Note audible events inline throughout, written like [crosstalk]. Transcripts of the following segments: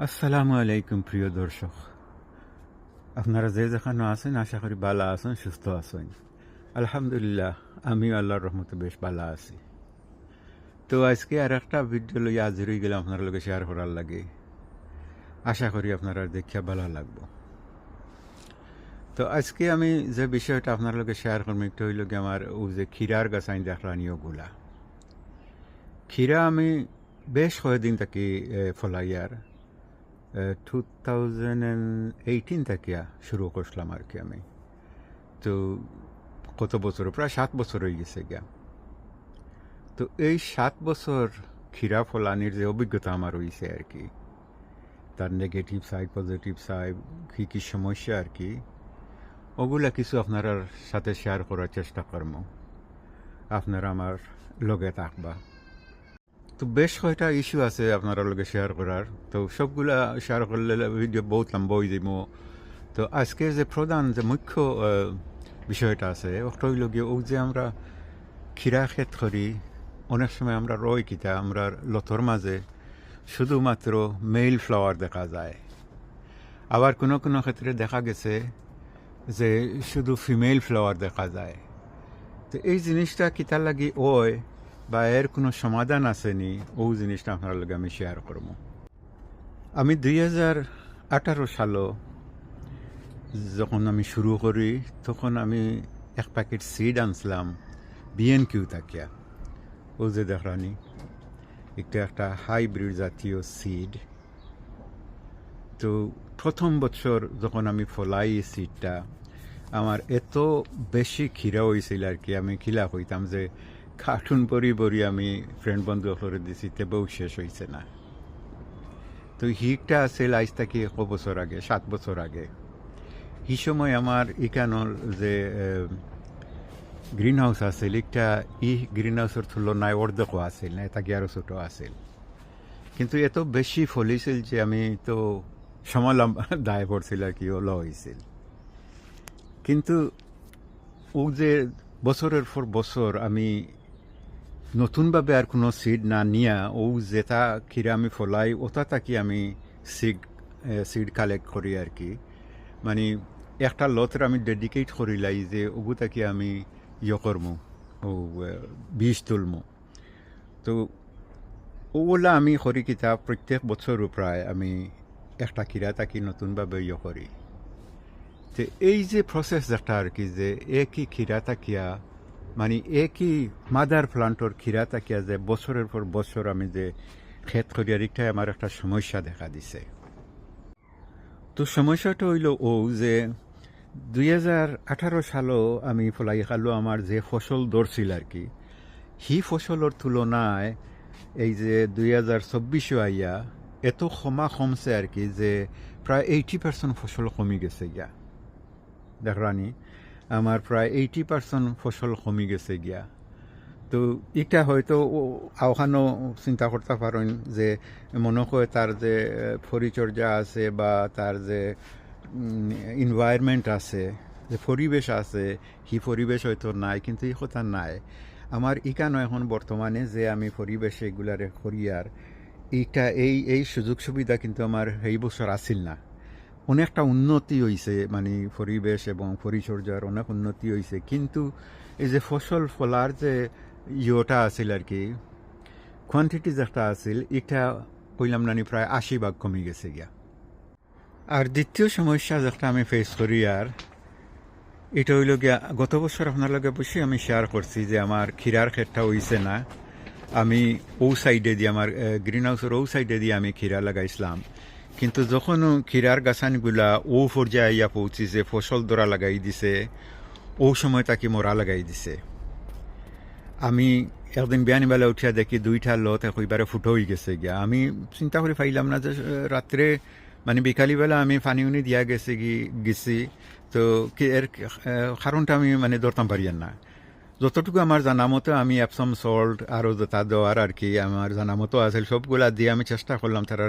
আসসালামু আলাইকুম প্রিয় দর্শক আপনারা যে যেখানে আছেন আশা করি ভালো আছেন সুস্থ আছেন আলহামদুলিল্লাহ আমিও আল্লাহর রহমতে বেশ ভালো আছি তো আজকে আর একটা ভিডিও লইয়া হাজির গেলাম আপনার লগে শেয়ার করার লাগে আশা করি আপনারা দেখিয়া ভালো লাগবো তো আজকে আমি যে বিষয়টা আপনার লগে শেয়ার করব একটু হইল গিয়ে আমার ও যে ক্ষীরার গাছ আইন দেখলানি ওগুলা ক্ষীরা আমি বেশ কয়েকদিন থাকি ফলাইয়ার টু থাউজেন্ড থেকে শুরু করছিলাম আর কি আমি। তো কত বছর? প্রায় সাত বছর হয়ে গেছে গিয়া। তো এই সাত বছর ক্ষীরা ফলানির যে অভিজ্ঞতা আমার হয়েছে আর কি, তার নেগেটিভ সাইড পজিটিভ সাইড কী কী সমস্যা আর কি, ওগুলা কিছু আপনার সাথে শেয়ার করার চেষ্টা করব। আপনারা আমার লগে থাকবা। তো বেশ কয়টা ইস্যু আছে আপনারা লগে শেয়ার করার। তো সবগুলা শেয়ার করলে ভিডিও বহুত লম্বা হয়ে যাব তো আজকে যে প্রধান, যে মুখ্য বিষয়টা আছে, ওটা হইল গিয়ে ও যে আমরা ক্ষীরা ক্ষেত করি, অনেক সময় আমরা রই কিতা, আমরা লতর মাঝে, শুধুমাত্র মেইল ফ্লাওয়ার দেখা যায়। আবার কোনো কোনো ক্ষেত্রে দেখা গেছে যে শুধু ফিমেল ফ্লাওয়ার দেখা যায়। তো এই জিনিসটা কিতার লাগি ওই বা কোনো সমাধান আসেনি ও জিনিসটা আপনার লগে আমি শেয়ার করব। আমি দুই হাজার আঠারো সালও যখন আমি শুরু করি, তখন আমি এক প্যাকেট সিড আনছিলাম বিএন কিউ তাকিয়া। ও যে দেখরানি, এটা একটা হাইব্রিড জাতীয় সিড তো প্রথম বছর যখন আমি ফলাই সিডটা আমার এত বেশি খিরা হয়েছিল আর কি, আমি খিলা হইতাম যে কার্টুন পরি পরি আমি ফ্রেন্ড বন্ধু করে দিছি তেবেও শেষ হয়েছে না। তো হিটটা আছিল আজ থেকে এক বছর আগে, সাত বছর আগে। এই সময় আমার ইকানোর যে গ্রিন হাউস আছিল একটা ই গ্রিন হাউসের তুলনায় অর্ধেকও আছিল, না এটা কি আরও ছোটো আছিল। কিন্তু এত বেশি ফলিছিল যে আমি তো সমালাম [laughs] দায় পড়ছিল আর কি ওলো হয়েছিল কিন্তু ও যে বছরের পর বছর আমি নতুনভাবে আর কোনো সিড না নিয়া, ও যেটা খিরা আমি ফলাই ওটা তাকি আমি সিড সিড কালেক্ট করি আর কি। মানে একটা লতের আমি ডেডিকেট করিলাই যে, ওগু তাকি আমি ইয়ে করমু, ও বীজ তুলমু। তো ওগুলা আমি করি কিতা প্রত্যেক বছরও প্রায় আমি একটা কিরা তাকি নতুনভাবে ইয়ে করি। তো এই যে প্রসেস একটা আর কি, যে একই খিরা তাকিয়া মানে একই মাদার প্লান্টর খিরা তাকিয়া যে বছরের পর বছর আমি যে খেত করি আর একটাই আমার একটা সমস্যা দেখা দিছে। তো সমস্যাটা হইল ও যে দুই হাজার আঠারো সালও আমি ফলাই খালো আমার যে ফসল ধরছিল আর কি। সি ফসলের তুলনায় এই যে দুই হাজার চব্বিশও আইয়া এত ক্ষমা কমছে আর কি যে প্রায় এইটি পার্সেন্ট ফসল কমি গেছে গিয়া দেখরানি আমার প্রায় এইটি পার্সেন্ট ফসল কমি গেছে গিয়া। তো এটা হয়তো আওখানো চিন্তা করতে পারেন যে মনে হয় তার যে পরিচর্যা আছে বা তার যে ইনভায়রনমেন্ট আছে, যে পরিবেশ আছে হি পরিবেশ হয়তো নাই, কিন্তু এই কথা নাই। আমার ইকানো এখন বর্তমানে যে আমি পরিবেশে এগুলারে করি আর এইটা, এই এই সুযোগ সুবিধা কিন্তু আমার এই বছর আসিল না। অনেকটা উন্নতি হয়েছে মানে পরিবেশ এবং পরিচর্যার অনেক উন্নতি হয়েছে কিন্তু এই যে ফসল ফলার যে ইয়েটা আছিল আর কি কোয়ান্টিটি যেটা আছিল, এটা কইলাম নানি প্রায় আশি ভাগ কমে গেছে গিয়া। আর দ্বিতীয় সমস্যা যেটা আমি ফেস করি আর, এটা হইল গিয়া, গত বছর আপনার লগে অবশ্যই আমি শেয়ার করছি যে আমার ক্ষীরার ক্ষেতটা হইছে না। আমি ও সাইডে দিয়ে, আমার গ্রিন হাউসের ও সাইডে দিয়ে আমি ক্ষীরা লাগাইছিলাম। কিন্তু যখন ক্ষীরার গাছানগুলা ও পর্যায়ে ইয়া পৌঁছিছে, ফসল দরা লাগাই দিছে, ও সময় তাকে মরা লাগাই দিছে। আমি একদিন বিয়ানিবেলা উঠিয়া দেখি দুইটা লত একইবারে ফুটো হয়ে গেছে গিয়া। আমি চিন্তা করে পাইলাম না যে রাত্রে মানে বিকালিবেলা আমি পানি উনি দিয়া গেছে গি গেছি। তো এর কারণটা আমি মানে ধরতাম পারিয়ান না। যতটুকু আমার জানা মতো, আমি অ্যাপসম সল্ট আরও যেটা দেওয়ার আর কি, আমার জানা মতো আছে, সবগুলা দিয়ে আমি চেষ্টা করলাম তারা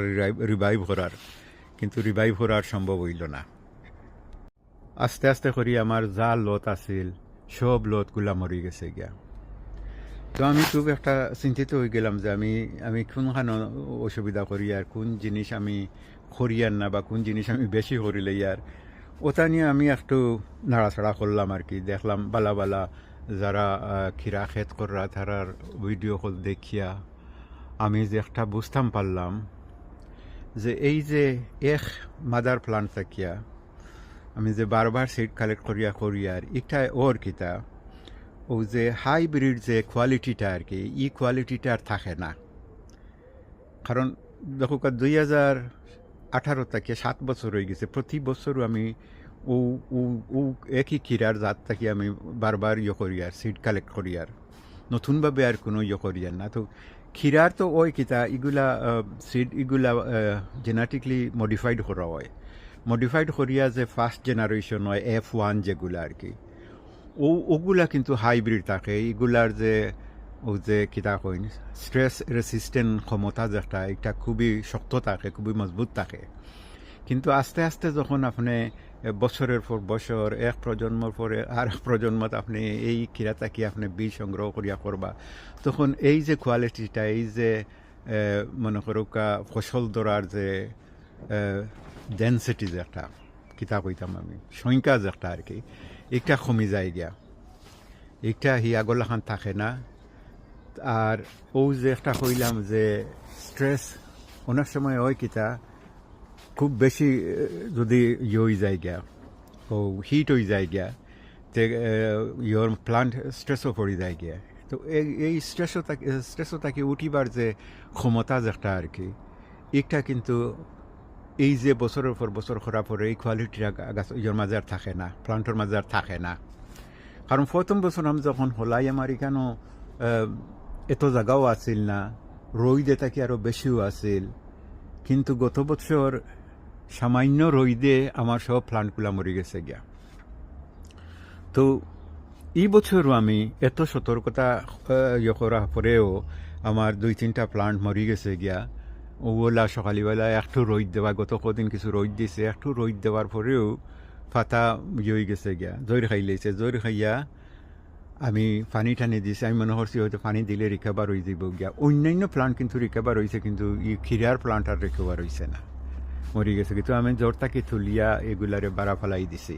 রিভাইভ করার। কিন্তু রিভাইভ করার সম্ভব হইল না। আস্তে আস্তে করি আমার যা লত আছিল, সব লতগুলা মরি গেছে গিয়া। তো আমি খুব একটা চিন্তিত হয়ে গেলাম যে আমি আমি কোনখানে অসুবিধা করি আর কোন জিনিস আমি করিয়ার না, বা কোন জিনিস আমি বেশি করিলে ইয়ার ওটা নিয়ে আমি একটু নাড়াছাড়া করলাম আর কি, দেখলাম বালা বালা যারা খিরা খেত কররা তারার ভিডিও কল দেখিয়া আমি যে একটা বুঝতাম পারলাম যে এই যে এক মাদার প্লান্ট থাকিয়া, আমি যে বারবার সিড কালেক্ট করিয়া করি আর এটা ওর কিতা? ও যে হাইব্রিড যে কোয়ালিটিটা আর কি ই কোয়ালিটিটা আর থাকে না। কারণ দেখো, দুই হাজার আঠারো থেকে সাত বছর হয়ে গেছে। প্রতি বছর আমি ও ও একই কিরার জাত থাকি আমি বারবার ইয়ে করি আর সিড কালেক্ট করি আর। নতুনভাবে আর কোনো ইয়ে করি আর না। তো খিরার তো ওই কিতা এগুলা সিড এগুলা জেনেটিকলি মডিফাইড করা হয়। মডিফাইড করিয়া যে ফার্স্ট জেনারেশন হয় এফ ওয়ান যেগুলা আর কি। ও, ওগুলা কিন্তু হাইব্রিড থাকে। এগুলার যে, ও যে কিতা কইন স্ট্রেস রেসিস্টেন্ট ক্ষমতা যেটা, এটা খুবই শক্ত থাকে, খুবই মজবুত থাকে। কিন্তু আস্তে আস্তে যখন আপনি বছরের পর বছর, এক প্রজন্মর পরে আর এক প্রজন্মত আপনি এই কিরাতাকি আপনি বীজ সংগ্রহ করিয়া করবা। তখন এই যে কোয়ালিটিটা এই যে মনে করো কা ফসল ধরার যে ডেন্সিটি যে একটা কিতা কইতাম আমি, সংখ্যা যে একটা আর কি এটা কমি যায় গিয়া। এটা হি আগলাখান থাকে না। আর ও যে একটা কইলাম যে স্ট্রেস অনেক সময় হয় কিতা খুব বেশি যদি ইয়ে হয়ে যায় গিয়া, ও হিট হয়ে যায় গিয়া, তে ইয়োর প্লান্ট স্ট্রেসও পড়ে যায় গিয়া। তো এই স্ট্রেসও তাকে স্ট্রেসও তাকে উঠিবার যে ক্ষমতা যেটা আর কি এটা কিন্তু এই যে বছরের পর বছর খরা পরে এই কোয়ালিটিটা গাছ ইয়োর মাঝে আর থাকে না প্লান্টের মাঝে আর থাকে না। কারণ প্রথম বছর আমি যখন হলাই আমার এখানেও এত জায়গাও আছিল না রইদে তাকে আরও বেশিও আছিল কিন্তু গত বছর সামান্য রইদে আমার সব প্লান্টগুলা মরে গেছে গিয়া। তো এই বছরও আমি এত সতর্কতা ইয়ে করার পরেও আমার দুই তিনটা প্লান্ট মরে গেছে গিয়া। ওগুলা সকালবেলা একটু রোদ দেওয়া, গত কদিন কিছু রোদ দিছে, একটু রোদ দেওয়ার পরেও ফাতা ইয়ে গেছে গিয়া, জৈর খাই লাইছে জৈর খাইয়া আমি পানি টানি দিছি, আমি মনে করছি হয়তো পানি দিলে রিকভার হয়ে যাব গিয়া। অন্যান্য প্লান্ট কিন্তু রিকভার হয়েছে কিন্তু ই খিরার প্লান্ট আর রিকভার হয়েছে না। মরি গেছে। কিন্তু আমি জ্বর তাকে তুলিয়া এগুলারে বাড়া ফেলাই দিছি।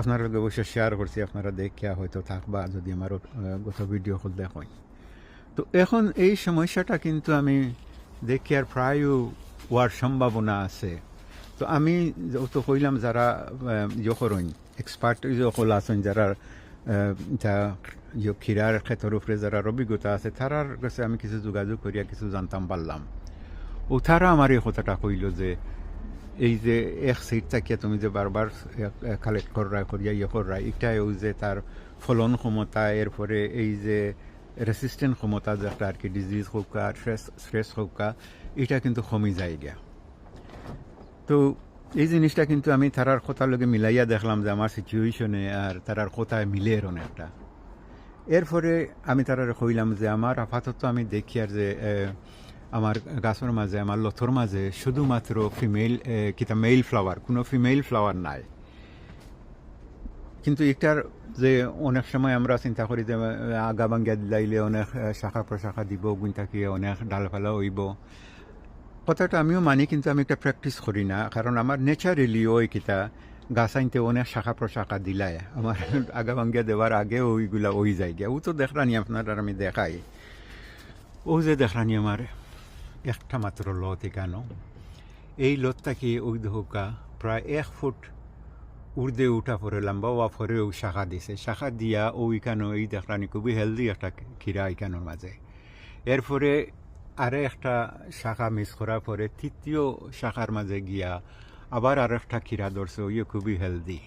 আপনার লগে অবশ্য শেয়ার করছি, আপনারা দেখিয়া হয়তো থাকবা যদি আমার গত ভিডিও হল দেখেন তো এখন এই সমস্যাটা কিন্তু আমি দেখি আর প্রায় হওয়ার সম্ভাবনা আছে। তো আমি তো কইলাম যারা ইয়ে করেন এক্সপার্ট সকল আছেন যারা আহ, যা খিরার ক্ষেত্রের উপরে যারা অভিজ্ঞতা আছে তারার কাছে আমি কিছু যোগাযোগ করিয়া কিছু জানতাম পারলাম ও তারা আমার এই কথাটা কইল যে এই যে এক সিট থাকিয়া তুমি যে বারবার কালেক্ট করা করিয়া ইয়ে করা এটাই ওই যে তার ফলন ক্ষমতা এরপরে এই যে রেসিস্টেন্ট ক্ষমতা যেটা আর কি ডিজিজ হোক আর স্ট্রেস স্ট্রেস হোক এটা কিন্তু কমে যায় গিয়া তো এই জিনিসটা কিন্তু আমি তারার কথার লগে মিলাইয়া দেখলাম যে আমার সিচুয়েশনে আর তারার কথায় মিলে অনেকটা। এরপরে আমি তারা কইলাম যে আমার আপাতত আমি দেখি আর যে আমার গাছের মাঝে, আমার লথর মাঝে শুধুমাত্র ফিমেল কিতা মেল ফ্লাওয়ার কোনো ফিমেল ফ্লাওয়ার নাই। কিন্তু এটার যে অনেক সময় আমরা চিন্তা করি যে আগা ভাঙ্গিয়া দিলাইলে অনেক শাখা প্রশাখা দিব গুণ থাকিয়ে অনেক ডাল ডালপালা হইব। কথাটা আমিও মানি, কিন্তু আমি একটা প্র্যাকটিস করি না। কারণ আমার নেচারেলি ওই কিতা। গাছ আনতে অনেক শাখা প্রশাখা দিলাই। আমার [laughs] আগা ভাঙ্গিয়া দেওয়ার আগে ওইগুলা ওই যায় গিয়া। ও তো দেখলানি আপনার আর আমি দেখাই। ও যে দেখলানি আমার একটা মাত্র লত এখানো। এই লতটাকে ওই ধোকা প্রায় এক ফুট উর্দে উঠা পরে লম্বা ওয়া পরেও শাখা দিছে। শাখা দিয়া ওইখানে এই দেখলানি খুবই হেলদি একটা খিরা এখানোর মাঝে এরপরে আরে একটা শাখা মিস করার পরে তৃতীয় শাখার মাঝে গিয়া আবার আর একটা ক্ষীরা ধরছে, ওইও খুবই হেলদি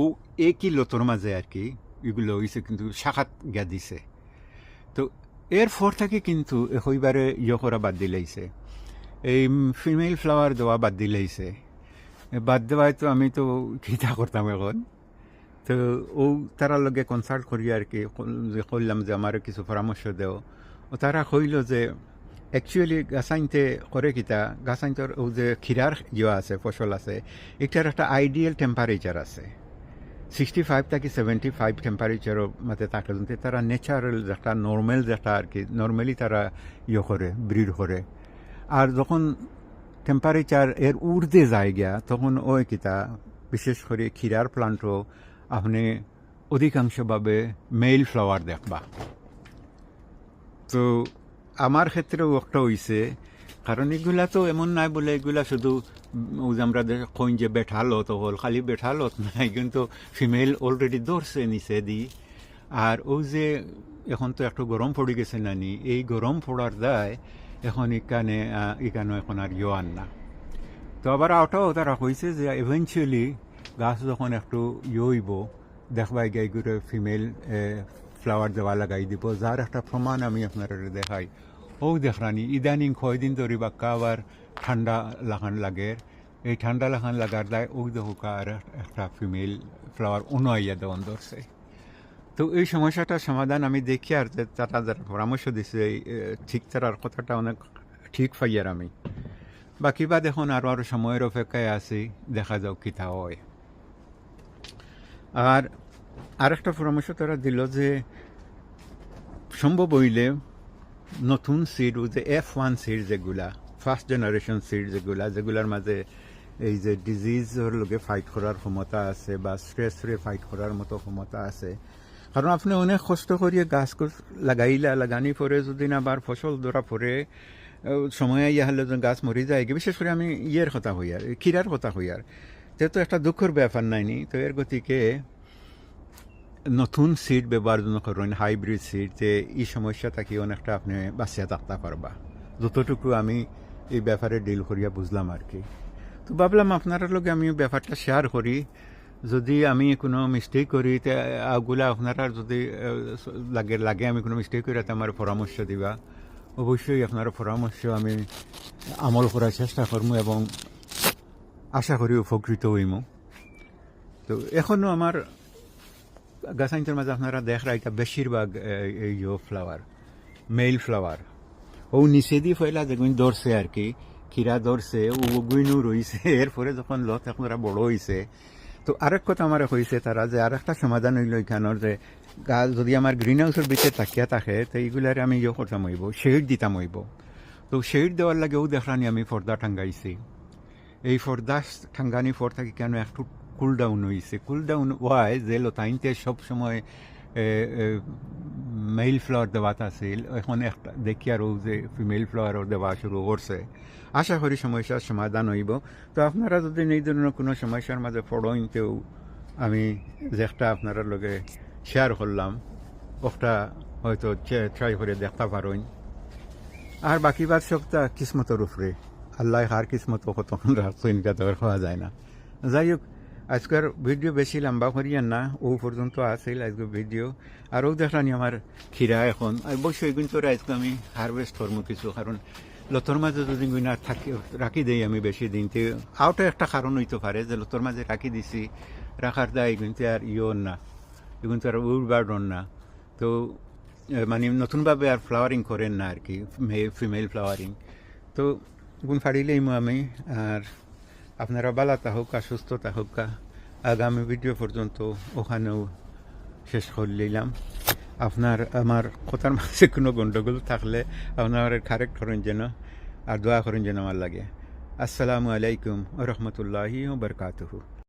ও একই লতর মাঝে আর কি, এগুলো হয়েছে কিন্তু শাখাত গিয়া দিছে। তো এরপর থেকে কিন্তু হইবারে ইয়ে করা বাদ দিলাইছে এই ফিমেল ফ্লাওয়ার দেওয়া বাদ দিলাইছে বাদ দেওয়ায় তো আমি তো কিতা করতাম এখন। তো ও তারা লগে কনসাল্ট করি আর কি করলাম যে আমার কিছু পরামর্শ দেও। ও তারা কইল যে অ্যাকচুয়ালি গাছাইনতে করে কিতা গাছাইনতর ও যে খিরার ইয়ে আছে ফসল আছে, এটার একটা আইডিয়াল টেম্পারেচার আছে। সিক্সটি ফাইভ থেকে সেভেন্টি ফাইভ টেম্পারেচারও মধ্যে থাকে তারা ন্যাচারাল যেটা নর্মেল যেটা আর কি নর্মালি তারা ইয়ে করে ব্রিড করে। আর যখন টেম্পারেচার এর ঊর্ধ্বে যায় গিয়া, তখন ওই কিতা বিশেষ করে ক্ষীরার প্লান্টও আপনি অধিকাংশভাবে মেইল ফ্লাওয়ার দেখবা। তো আমার ক্ষেত্রেও একটা হইছে কারণ এগুলা তো এমন নাই বলে এগুলা শুধু আমরা কইন যে বেঠালত হল, খালি বেঠালত নাই, কিন্তু ফিমেল অলরেডি ধরছে নিচে দি আর ওই যে এখন তো একটু গরম পড়ে গেছে নানি, এই গরম পড়ার দায় এখন এখানে এখানে এখন আর ইয়ে না। তো আবার ওটাও তারা কইছে যে ইভেনচুয়ালি গাছ যখন একটু ইয়ে দেখবাই গাই করে ফিমেল ফ্লাওয়ার দেওয়া লাগাই দিব যার একটা প্রমাণ আমি আপনার দেখাই ও দেখরানি ইদানিং কয়দিন ধরে বাক্কা আবার ঠান্ডা লাগান লাগে। এই ঠান্ডা লাগান লাগার দায় ও দেখুকা আর একটা ফিমেল ফ্লাওয়ার উনাইয়া দেওয়ান ধরছে তো এই সমস্যাটার সমাধান আমি দেখি আর যে তারা যারা পরামর্শ দিছে ঠিক তারার কথাটা অনেক ঠিক পাইয়ার আমি। বাকি বা দেখুন আরও আরও সময়ের অপেক্ষায় আছি, দেখা যাও কিতা হয়। আর আরেকটা পরামর্শ তারা দিল যে সম্ভব হইলে নতুন যে এফ ওয়ান সিড যেগুলা ফার্স্ট জেনারেশন সিড যেগুলা, যেগুলার মাঝে এই যে ডিজিজের লগে ফাইট করার ক্ষমতা আছে বা স্ট্রেসরে ফাইট করার মতো ক্ষমতা আছে। কারণ আপনি অনেক কষ্ট করিয়ে গাছ লাগাইলা, লাগানি পরে যদি আবার ফসল ধরা পরে সময় ইয়া হলে গাছ মরি যায় বিশেষ করে আমি ইয়ের কথা হই আর ক্ষীরার কথা হই আর যেহেতু একটা দুঃখের ব্যাপার নাইনি তো এর গতিকে নতুন সিড ব্যবহার করেন হাইব্রিড সিড যে এই সমস্যা থাকি অনেকটা আপনি বাঁচিয়া থাকতে পারবা। যতটুকু আমি এই ব্যাপারে ডিল করিয়া বুঝলাম আর কি তো ভাবলাম আপনার লগে আমি ব্যাপারটা শেয়ার করি। যদি আমি কোনো মিস্টেক করি আগুলা আপনারা যদি লাগে লাগে আমি কোনো মিস্টেক করি তে আমার পরামর্শ দিবা। অবশ্যই আপনার পরামর্শ আমি আমল করার চেষ্টা করব এবং আশা করি উপকৃত হইম। তো এখনও আমার গাছাইনটার মাঝে আপনারা দেখ রাইতা বেশিরভাগ এই ফ্লাওয়ার মেল ফ্লাওয়ার ও নিচে দিয়ে ফেলা যেগুন ধরছে আর কি খিরা ধরছে ও গুইনু রইছে এরপরে যখন লত আপনারা বড় হইছে তো আরেক কথা আমার হয়েছে তারা যে আরেকটা সমাধান হইল এখানোর যে গাছ যদি আমার গ্রিন হাউসের ভিতরে তাকিয়া থাকে তো এইগুলার আমি ইয়ে করতাম হইব শেড দিতাম হইব তো শেড দেওয়ার লাগেও দেখলানি আমি পর্দা টাঙ্গাইছি এই পর্দা ঠাঙ্গানি পর থাকি কেন একটু কুল ডাউন হয়েছে কুল ডাউন ওয়াই যে লতাইনতে সবসময় মেল ফ্লাওয়ার দেওয়াত আছিল এখন একটা দেখি আর যে ফিমেল ফ্লাওয়ারও দেওয়া শুরু করছে। আশা করি সমস্যার সমাধান হইব। তো আপনারা যদি এই ধরনের কোনো সমস্যার মাঝে কেউ আমি যেটা আপনারা লগে শেয়ার করলাম, ওটা হয়তো ট্রাই করে দেখতে পারেন। আর বাকি বাদ সবটা কিসমতের উপরে। আল্লাহ হার কিসমত কতক্ষণ রাখতো ইনকা তো খাওয়া যায় না। যাই হোক আজকের ভিডিও বেশি লম্বা করিয়েন না, ও পর্যন্ত আসিল আজকের ভিডিও। আরও দেখলানি আমার খিরা এখন অবশ্যই কিন্তু আজকে আমি হারভেস্ট করব কিছু, কারণ লতর মাঝে যদি গুইনা থাকি, রাখি দেই আমি বেশি দিন। তে আউটা একটা কারণ হইতে পারে যে লতর মাঝে রাখি দিছি, রাখার দায় কিন্তু আর ইয়ে না কিন্তু আর উড়বাড়ন না। তো মানে নতুনভাবে আর ফ্লাওয়ারিং করেন না আর কি ফিমেল ফ্লাওয়ারিং তো, গুণ ফাড়িলেই আমি, আর আপনারা বালা তাহকা সুস্থ তাহকা আগামী ভিডিও পর্যন্ত ওখানেও শেষ করে নিলাম। আপনার, আমার কথার মাঝে কোনো গণ্ডগোল থাকলে আপনার কারেক্ট করেন যেন, আর দোয়া করেন যেন আমার লাগে। আসসালামু আলাইকুম রহমতুল্লাহি বরকাতহু।